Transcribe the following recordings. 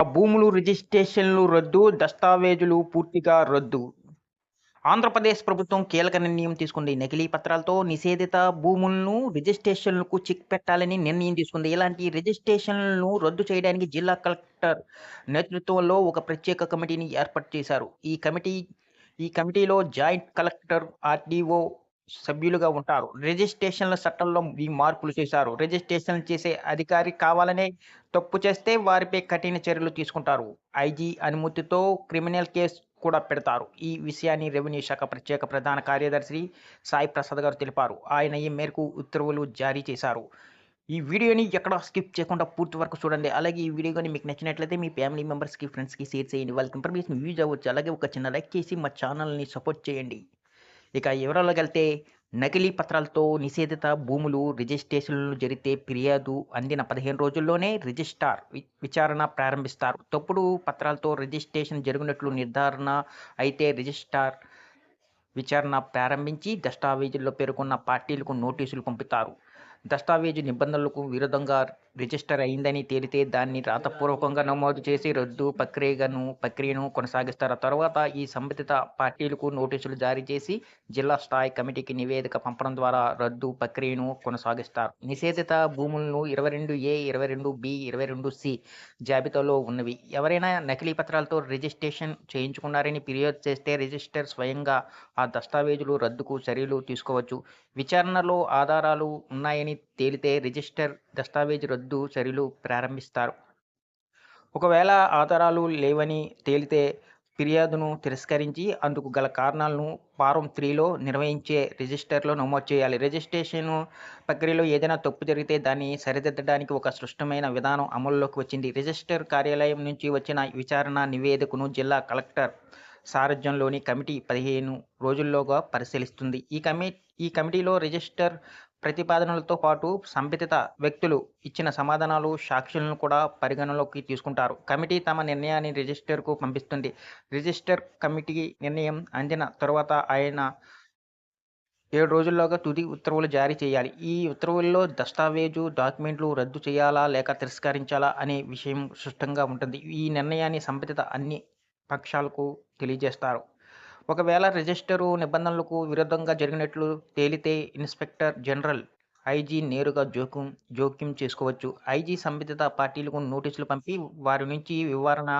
ఆ భూములు రిజిస్ట్రేషన్లు రద్దు దస్తావేజులు పూర్తిగా రద్దు. ఆంధ్రప్రదేశ్ ప్రభుత్వం కీలక నిర్ణయం తీసుకుంది. నకిలీ పత్రాలతో నిషేధిత భూములను రిజిస్ట్రేషన్లకు చెక్ పెట్టాలని నిర్ణయం తీసుకుంది. ఇలాంటి రిజిస్ట్రేషన్లను రద్దు చేయడానికి జిల్లా కలెక్టర్ నేతృత్వంలో ఒక ప్రత్యేక కమిటీని ఏర్పాటు చేశారు. ఈ కమిటీ ఈ కమిటీలో జాయింట్ కలెక్టర్ ఆర్డీఓ సభ్యులుగా ఉంటారు. రిజిస్ట్రేషన్ల చట్టంలో ఈ మార్పులు చేశారు. రిజిస్ట్రేషన్ చేసే అధికారి కావాలనే తప్పు చేస్తే వారిపై కఠిన చర్యలు తీసుకుంటారు. ఐజీ అనుమతితో క్రిమినల్ కేసు కూడా పెడతారు. ఈ విషయాన్ని రెవెన్యూ శాఖ ప్రత్యేక ప్రధాన కార్యదర్శి సాయి ప్రసాద్ గారు తెలిపారు. ఆయన ఈ మేరకు ఉత్తర్వులు జారీ చేశారు. ఈ వీడియోని ఎక్కడ స్కిప్ చేయకుండా పూర్తి వరకు చూడండి. అలాగే ఈ వీడియో కానీ మీకు నచ్చినట్లయితే మీ ఫ్యామిలీ మెంబర్స్కి ఫ్రెండ్స్కి షేర్ చేయండి. వాళ్ళకి ఇన్ఫర్మేషన్ యూజ్ అవ్వచ్చు. అలాగే ఒక చిన్న లైక్ చేసి మా ఛానల్ని సపోర్ట్ చేయండి. ఇక వివరాల్లోకి వెళ్తే నకిలీ పత్రాలతో నిషేధిత భూములు రిజిస్ట్రేషన్లు జరిగితే ఫిర్యాదు అందిన పదిహేను రోజుల్లోనే రిజిస్ట్రార్ విచారణ ప్రారంభిస్తారు. తప్పుడు పత్రాలతో రిజిస్ట్రేషన్ జరిగినట్లు నిర్ధారణ అయితే రిజిస్ట్రార్ విచారణ ప్రారంభించి దస్తావేజుల్లో పేర్కొన్న పార్టీలకు నోటీసులు పంపుతారు. దస్తావేజు నిబంధనలకు విరుద్ధంగా రిజిస్టర్ అయిందని తేలితే దాన్ని రాతపూర్వకంగా నమోదు చేసి రద్దు ప్రక్రియను ప్రక్రియను కొనసాగిస్తారు. తర్వాత ఈ సంబంధిత పార్టీలకు నోటీసులు జారీ చేసి జిల్లా స్థాయి కమిటీకి నివేదిక పంపడం ద్వారా రద్దు ప్రక్రియను కొనసాగిస్తారు. నిషేధిత భూములను ఇరవై రెండు ఏ ఇరవై రెండు బి ఇరవై రెండు సి జాబితాలో ఉన్నవి. ఎవరైనా నకిలీ పత్రాలతో రిజిస్ట్రేషన్ చేయించుకున్నారని ఫిర్యాదు చేస్తే రిజిస్టర్ స్వయంగా ఆ దస్తావేజులు రద్దుకు చర్యలు తీసుకోవచ్చు. విచారణలో ఆధారాలు ఉన్నాయని తేలితే రిజిస్టర్ దస్తావేజు రద్దు చర్యలు ప్రారంభిస్తారు. ఒకవేళ ఆధారాలు లేవని తేలితే ఫిర్యాదును తిరస్కరించి అందుకు గల కారణాలను ఫారం త్రీలో నిర్వహించే రిజిస్టర్లో నమోదు చేయాలి. రిజిస్ట్రేషన్ ప్రక్రియలో ఏదైనా తప్పు జరిగితే దాన్ని సరిదిద్దడానికి ఒక స్పష్టమైన విధానం అమల్లోకి వచ్చింది. రిజిస్టర్ కార్యాలయం నుంచి వచ్చిన విచారణ నివేదికను జిల్లా కలెక్టర్ సారథ్యంలోని కమిటీ పదిహేను రోజుల్లోగా పరిశీలిస్తుంది. ఈ కమి ఈ కమిటీలో రిజిస్టర్ ప్రతిపాదనలతో పాటు సంబంధిత వ్యక్తులు ఇచ్చిన సమాధానాలు సాక్షులను కూడా పరిగణలోకి తీసుకుంటారు. కమిటీ తమ నిర్ణయాన్ని రిజిస్టర్కు పంపిస్తుంది. రిజిస్టర్ కమిటీ నిర్ణయం అందిన తరువాత ఆయన ఏడు రోజుల్లోగా తుది ఉత్తర్వులు జారీ చేయాలి. ఈ ఉత్తర్వుల్లో దస్తావేజు డాక్యుమెంట్లు రద్దు చేయాలా లేక తిరస్కరించాలా అనే విషయం స్పష్టంగా ఉంటుంది. ఈ నిర్ణయాన్ని సంబంధిత అన్ని పక్షాలకు తెలియజేస్తారు. ఒకవేళ రిజిస్టరు నిబంధనలకు విరుద్ధంగా జరిగినట్లు తేలితే ఇన్స్పెక్టర్ జనరల్ ఐజీ నేరుగా జోక్యం జోక్యం చేసుకోవచ్చు. ఐజీ సంబంధిత పార్టీలకు నోటీసులు పంపి వారి నుంచి వివరణ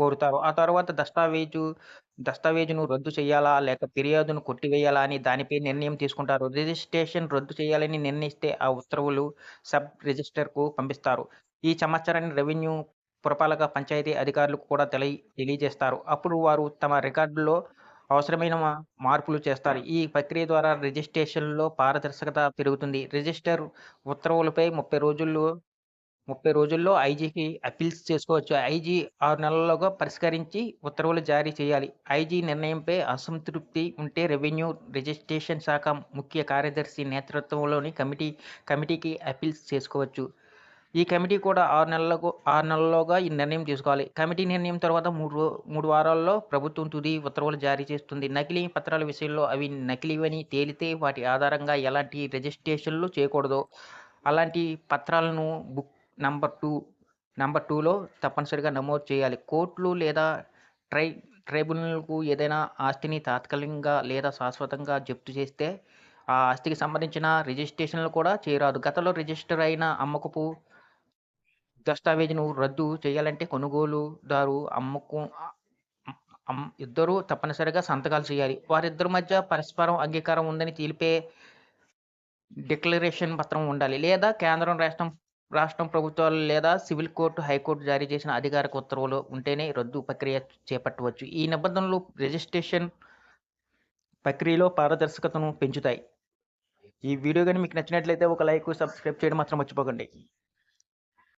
కోరుతారు. ఆ తర్వాత దస్తావేజు దస్తావేజును రద్దు చేయాలా లేక ఫిర్యాదును కొట్టివేయాలా అని దానిపై నిర్ణయం తీసుకుంటారు. రిజిస్ట్రేషన్ రద్దు చేయాలని నిర్ణయిస్తే ఆ ఉత్తర్వులు సబ్ రిజిస్టర్కు పంపిస్తారు. ఈ సమాచారాన్ని రెవెన్యూ పురపాలక పంచాయతీ అధికారులకు కూడా తెలియ తెలియజేస్తారు. అప్పుడు వారు తమ రికార్డులో అవసరమైన మార్పులు చేస్తారు. ఈ ప్రక్రియ ద్వారా రిజిస్ట్రేషన్లో పారదర్శకత పెరుగుతుంది. రిజిస్టర్ ఉత్తర్వులపై ముప్పై రోజుల్లో ముప్పై రోజుల్లో ఐజీకి అపీల్స్ చేసుకోవచ్చు. ఐజీ ఆరు నెలల్లోగా పరిష్కరించి ఉత్తర్వులు జారీ చేయాలి. ఐజీ నిర్ణయంపై అసంతృప్తి ఉంటే రెవెన్యూ రిజిస్ట్రేషన్ శాఖ ముఖ్య కార్యదర్శి నేతృత్వంలోని కమిటీ కమిటీకి అప్పీల్స్ చేసుకోవచ్చు. ఈ కమిటీ కూడా ఆరు నెలలకు ఆరు నెలల్లోగా ఈ నిర్ణయం తీసుకోవాలి. కమిటీ నిర్ణయం తర్వాత మూడు మూడు వారాల్లో ప్రభుత్వం తుది ఉత్తర్వులు జారీ చేస్తుంది. నకిలీ పత్రాల విషయంలో అవి నకిలీవని తేలితే వాటి ఆధారంగా ఎలాంటి రిజిస్ట్రేషన్లు చేయకూడదు. అలాంటి పత్రాలను బుక్ నంబర్ టూ నంబర్ టూలో తప్పనిసరిగా నమోదు చేయాలి. కోర్టులు లేదా ట్రై ట్రైబ్యునల్కు ఏదైనా ఆస్తిని తాత్కాలికంగా లేదా శాశ్వతంగా జప్తు చేస్తే ఆ ఆస్తికి సంబంధించిన రిజిస్ట్రేషన్లు కూడా చేయరాదు. గతంలో రిజిస్టర్ అయిన అమ్మకపు దస్తావేజును రద్దు చేయాలంటే కొనుగోలుదారు అమ్మకు ఇద్దరూ తప్పనిసరిగా సంతకాలు చేయాలి. వారిద్దరి మధ్య పరస్పరం అంగీకారం ఉందని తెలిపే డిక్లరేషన్ పత్రం ఉండాలి. లేదా కేంద్రం రాష్ట్రం రాష్ట్రం ప్రభుత్వాలు లేదా సివిల్ కోర్టు హైకోర్టు జారీ చేసిన అధికారిక ఉత్తర్వులు ఉంటేనే రద్దు ప్రక్రియ చేపట్టవచ్చు. ఈ నిబంధనలు రిజిస్ట్రేషన్ ప్రక్రియలో పారదర్శకతను పెంచుతాయి. ఈ వీడియో కానీ మీకు నచ్చినట్లయితే ఒక లైక్ సబ్స్క్రైబ్ చేయడం మాత్రం మర్చిపోకండి.